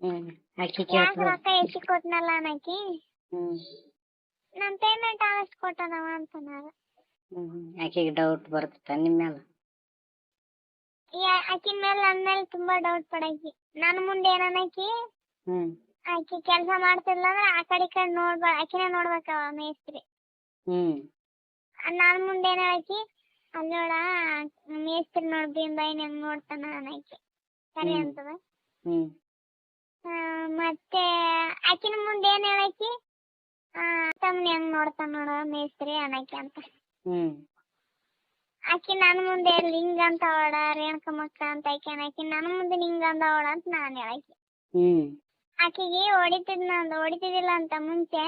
ಯಾಕೆ ರೊಕ್ಕ ಕೊಟ್ನಲ್ಲ ಅನ್ನಕಿ ನಮ್ಮ ಪೇಮೆಂಟ್ ಅಷ್ಟು ಕೊಟ್ಟನವ ಅಂತ ನಾನು ಹ್ಮ್ ಆಕಿಗೆ ಡೌಟ್ ಬರ್ತದ ಮ್ಯಾಲ? ಆಕಿನ ಮೇಲೆ ತುಂಬಾ ಡೌಟ್ ಪಡಾಕಿ. ನನ್ನ ಮುಂದೆ ಹ್ಮ್. ಆಕಿ ಕೆಲಸ ಮಾಡ್ತಿಲ್ಲ ಅಂದ್ರೆ ಆ ಕಡೆ ಈ ಕಡೆ ನೋಡ್ಬಾ ಆಕಿನ ನೋಡ್ಬೇಕವ ಮೇಸ್ತ್ರಿ. ನನ್ನ ಮುಂದೆ ಏನಕಿ ಹೇಳಕಿ? ಅಲ್ಲಿ ನೋಡ ಮೇಸ್ತ್ರಿ ನೋಡ್ ಭೀಮ್ಬಾಯಿ ಹೆಂಗ್ ನೋಡ್ತಾನ ಅನ್ನಕಿ ಸರಿ ಅಂತದ? ಮತ್ತೆ ಆಕಿನ ಮುಂದೆ ಏನ್ ಹೇಳಕಿ ತಮ್ಮನ ಹೆಂಗ್ ನೋಡ್ತಾನ ನೋಡ ಮೇಸ್ತ್ರಿ ಅನ್ನಕಿ ಅಂತ. ಆಕಿ ನನ್ನ ಮುಂದೆ ಲಿಂಗ ಅಂತ ಅವಳ ರೇಣುಕಮ್ಮಕ್ಕ ಅಂತ ಆಕಿ ಆಕಿ ನನ್ನ ಮುಂದೆ ನಿಂಗ ಅಂತ ಅವಳ ಅಂತ ನಾನು ಹೇಳಕಿ ಹ್ಮ್. ಆಕಿಗೆ ಹೊಡಿತಿದ್ ಅಂತ ಹೊಡಿತಿದಿಲ್ಲ ಅಂತ ಮುಂಚೆ.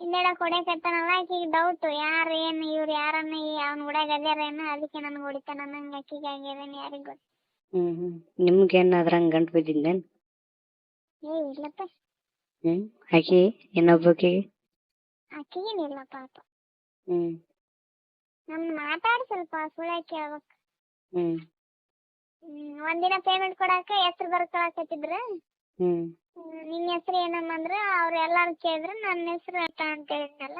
ಹಿಂದೆಡೆ ಹೊಡ್ಯಾಕತ್ತಾನಲ್ಲ ಆಕಿಗೆ ಡೌಟ್ ಯಾರು ಏನು ಇವ್ರು ಯಾರನ್ನ ಅವ್ನ ಕೂಡ ಗದ್ಯಾರೇನು ಅದಕ್ಕೆ ನನ್ಗೆ ಹೊಡಿತಾನ ನಂಗೆ ಆಕಿಗೆ ಆಗ್ಯದೇನು ಯಾರಿಗೆ ಗೊತ್ತು. ಹ್ಮ್ ಹ್ಮ್. ನಿಮ್ಗೇನ್ ಅದ್ರಂಗ್ ಗಂಟು ಬಿದ್ದಿದ್ದೇನ್ ಏ ಇಲ್ಲಪ್ಪ. ಹ್ಮ್ ಆಕಿ ಇನ್ನೊಬ್ಬಕಿಗೆ ಆಕಿಗೇನಿಲ್ಲ ಪಾಪ. ಹ್ಮ್. ನಮ್ ಮಾತಾಡಿ ಸ್ವಲ್ಪ ಸುಳ್ಳ ಕೇಳ್ಬೇಕು ಹ್ಮ್. ಹ್ಮ್, ಒಂದಿನ ಪೇಮೆಂಟ್ ಕೊಡಾಕ ಹೆಸರು ಬರ್ಕೊಳಕತ್ತಿದ್ರ. ಹ್ಮ್. ನಿನ್ನ ಹೆಸರು ಏನಮ್ಮ ಅಂದ್ರೆ ಅವ್ರ ಎಲ್ಲಾರು ಕೇಳಿದ್ರ ನನ್ನ ಹೆಸರು ಅಂತ ಹೇಳಿದ್ನಲ್ಲ.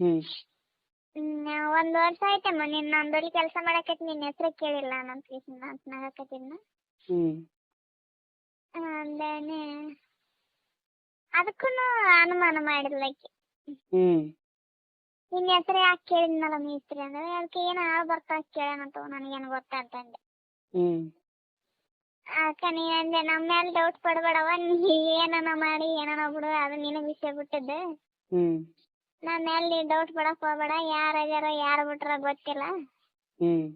ಹ್ಮ್. ಹ್ಮ್, ಒಂದ್ ವರ್ಷ ಆಯ್ತಮ್ಮ ನೀನ್ ಜೊತೆ ಕೆಲಸ ಮಾಡಕತ್ತಿ ನಿನ್ನ ಹೆಸರು ಕೇಳಿಲ್ಲ ನನ್ನ ಕೇಸಿನ ಅಂತ ನಗಕತ್ತಿದ್ನ ಹ್ಮ್. ಅಂದೇನೆ ಅದಕ್ಕೂ ಅನುಮಾನ ಮಾಡಿಲ್ಲ ಆಕಿ. ಹ್ಮ್. ನಿನ್ನ ಹೆಸರು ಯಾಕೆ ಕೇಳಿದ್ನಲ್ಲ ಮೇಸ್ತ್ರಿ ಅಂದ್ರೆ ಅದಕ್ಕೆ ಏನೋ ಆಳು ಬರ್ತಾ ಕೇಳೋಣಂತ ನನಗೇನು ಗೊತ್ತಾಗ್ತಂದೆ ಹ್ಮ್. ಅಕ್ಕ ನೀ ಅಂದೆ ನಮ್ಮ ಮೇಲೆ ಡೌಟ್ ಪಡಬೇಡವ ನೀ ಏನನ ಮಾಡಿ ಏನನ ಬಿಡು ಅದು ನಿನಗೆ ವಿಷಯ ಬಿಟ್ಟದ್ದು. ಹ್ಮ್. ನನ್ನ ಮೇಲೆ ಡೌಟ್ ಪಡಕ್ ಹೋಗ್ಬೇಡ ಯಾರಾಗ್ಯಾರ ಯಾರು ಬಿಟ್ರ ಗೊತ್ತಿಲ್ಲ. ಹ್ಮ್.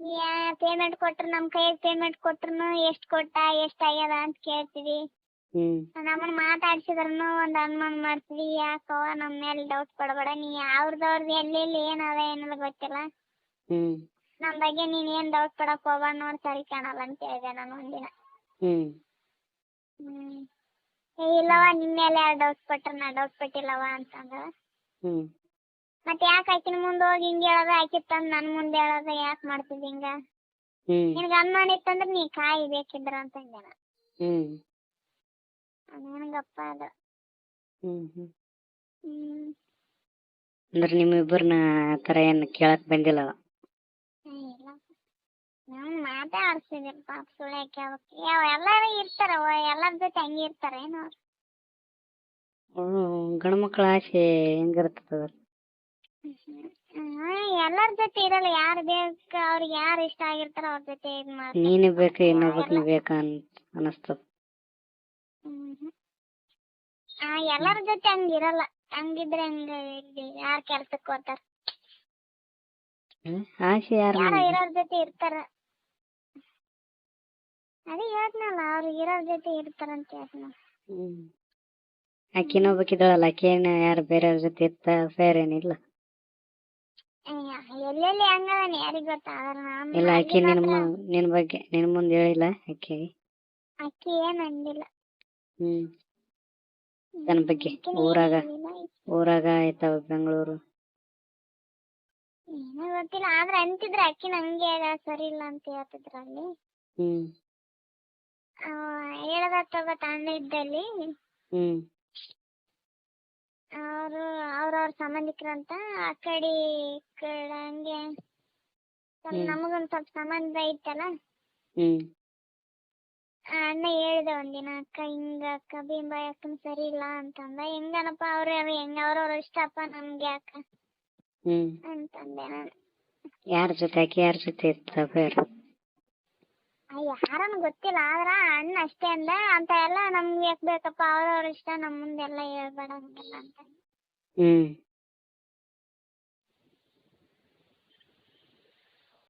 ಯಾ ಪೇಮೆಂಟ್ ಕೊಟ್ರು ನಮ್ಮ ಕೈಯಲ್ಲಿ ಪೇಮೆಂಟ್ ಕೊಟ್ರು ಎಷ್ಟು ಕೊಟ್ಟ ಎಷ್ಟ್ ಆಗ್ಯದ ಅಂತ ಕೇಳ್ತೀವಿ. ಹ್ಮ್. ನಮ್ಮನ್ನ ಮಾತಾಡ್ಸಿದ್ರನು ಒಂದು ಅನುಮಾನ ಮಾಡ್ತೀವಿ ಯಾಕವ ನಮ್ಮ ಮೇಲೆ ಡೌಟ್ ಪಡಬೇಡ ನೀ ಅವ್ರದವ್ರದ್ದು ಎಲ್ಲಿ ಏನದ ಏನದ ಗೊತ್ತಿಲ್ಲ. ಹ್ಮ್. ನಮ್ಮ ಬಗ್ಗೆ ನೀನ್ ಏನ್ ಡೌಟ್ ಪಡಕ್ ಹೋಗ್ಬೇಡ ನೋಡಿ ಸರಿ ಕಾಣಲ್ಲ ಅಂತ ಹೇಳಿದೆ ನಾನು ಒಂದಿನ ಹ್ಮ್. ಹ್ಮ್. ಏ ಇಲ್ಲವ ನಿಮ್ಮ ಮೇಲೆ ಯಾರು ಡೌಟ್ ಪಟ್ರ ನಾ ಡೌಟ್ ಪಟ್ಟಿಲ್ಲವ ಅಂತಂದ ಹ್ಮ್ ಮತ್ತೆ ಯಾಕೆ ಆಕಿನ ಮುಂದೆ ಹೋಗಿ ಹಿಂಗೆ ಹೇಳೋದು ಆಕಿ ತಂದು ನನ್ನ ಮುಂದೆ ಹೇಳೋದು ಯಾಕೆ ಮಾಡ್ತಿದ್ದಿ ಹಿಂಗ? ಹ್ಮ್. ನಿನಗೆ ಅನುಮಾನ ಇತ್ತಂದ್ರೆ ನೀ ಕಾಯಿ ಬೇಕಿದ್ರ ಅಂತ ಅಂದೆ ಹೆಂಗಪ್ಪ ನನಗಪ್ಪ ಅದು ಹ್ಮ್ ಹ್ಮ್. ಏನ್ ಅಂದ್ರೆ ನಿಮ್ಮಿಬ್ಬರನ್ನ ಆ ಥರ ಏನು ಕೇಳಕ್ ಬಂದಿಲ್ಲ ನಾನು ಮಾತಾಡ್ಸಿದಿಲ್ಲ ಪಾಪ ಸುಳ್ಳು ಕೇಳ್ಬೇಕು ಯಾವ ಎಲ್ಲರೂ ಇರ್ತಾರ ಎಲ್ಲರ ಜೊತೆ ಹಂಗೆ ಇರ್ತಾರೆ ಏನೋ ಅವ್ರು. ಗಂಡು ಮಕ್ಕಳ ಆಸೆ ಹೆಂಗಿರ್ತದ ಎಲ್ಲರ ಜೊತೆ ಇರಲ್ಲ ಯಾರು ಬೇಕು ಅವ್ರಿಗೆ ಯಾರು ಇಷ್ಟ ಆಗಿರ್ತಾರ ಅವ್ರ ಜೊತೆ ಮಾಡ್ತಾರೆ. ನೀನೇ ಬೇಕು ಇನ್ನೊಬ್ಬಕ್ನ ಬೇಕಾ ಅಂತ ಅನಸ್ತದ ಎಲ್ಲರ ಜೊತೆ ಹಂಗಿರಲ್ಲ ಹಂಗಿದ್ರೆ ಹಂಗ ಯಾರು ಕೆಲ್ಸಕ್ಕೆ ಹೋಗ್ತಾರ ಹ್ಮ್? ಆಸೆ ಯಾರು ಯಾರೋ ಇರೋರ್ ಜೊತೆ ಇರ್ತಾರ. ಅದೇ ಹೇಳ್ದ್ನಲ್ಲ ಅವ್ರು ಇರೋರ್ ಜೊತೆ ಇರ್ತಾರಂತ ಹೇಳ್ದ್ನ ಹ್ಮ್ ಆಕಿ ಇನ್ನೊಬ್ಬಕಿದ್ದಾಳಲ್ಲ ಆಕಿ ಏನ ಯಾರು ಬೇರೆಯವ್ರ ಜೊತೆ ಇತ್ತ ಫೇರ್ ಏನಿಲ್ಲ. ಎಲ್ಲೆಲ್ಲಿ ಹಂಗದಾನ ಯಾರಿಗ್ ಗೊತ್ತ? ಆದ್ರ ನಾನ್ ಇಲ್ಲ ಆಕಿ ನಿನ್ ಮು- ನಿನ್ ಬಗ್ಗೆ ನಿನ್ ಮುಂದೆ ಹೇಳಿಲ್ಲ ಆಕಿ. ಅಕ್ಕಿ ಏನ್ ಅಂದಿಲ್ಲ. ಹ್ಮ್. ನನ್ ಬಗ್ಗೆ ಆಕಿನ ಊರಾಗ ಏನ್. ಊರಾಗ ಆಯ್ತಾವ ಬೆಂಗಳೂರು. ಏನೋ ಗೊತ್ತಿಲ್ಲ ಆದ್ರೆ ಅಂತಿದ್ರ ಅಕ್ಕಿ ನಂಗೆ ಅದ ಸರಿ ಇಲ್ಲ ಅಂತ ಹೇಳ್ತಿದ್ರ ಅಲ್ಲಿ ಹ್ಮ್ ಹೇಳದ ಅಣ್ಣ ಇದ್ದಲ್ಲಿ. ಹ್ಮ್. ಅವರು ಅವ್ರವ್ರ ಸಂಬಂಧಿಕರಂತ ಆ ಕಡೆ ಈ ಕಡೆ ಹಂಗೆ ಸ್ವಲ್ಪ ಹ್ಮ್. ನಮಗೊಂದ್ ಸ್ವಲ್ಪ ಸಂಬಂಧ ಐತಲ್ಲ? ಹ್ಮ್. ಆ ಅಣ್ಣ ಹೇಳ್ದೆ ಒಂದಿನ ಅಕ್ಕ ಹಿಂಗ ಅಕ್ಕ ಭೀಮ್ಬಾಯಿ ಅಕ್ಕನ ಸರಿ ಇಲ್ಲ ಅಂತಂದ. ಹೆಂಗನಪ್ಪ ಅವ್ರ ಹೆಂಗ ಅವ್ರವ್ರ ಇಷ್ಟಪ್ಪ ನಮ್ಗೆ ಅಕ್ಕ ಹ್ಮ್. ಅಂತಂದೆ ನಾನು. ಯಾರ ಜೊತೆ ಆಕಿ ಯಾರ ಜೊತೆ ಇರ್ತ ಫೇರ್ ಯಾರನ್ನು ಗೊತ್ತಿಲ್ಲ, ಆದ್ರ ಅಣ್ಣ ಅಷ್ಟೇ ಅಂದ. ಅಂತ ಎಲ್ಲ ನಮ್ಗೆ ಯಾಕೆ ಬೇಕಪ್ಪ? ಅವ್ರವ್ರ ಇಷ್ಟ ನಮ್ಮ ಮುಂದೆಲ್ಲ ಹೇಳ್ಬೇಡ ಹಂಗೆಲ್ಲ ಅಂತ. ಹ್ಮ್.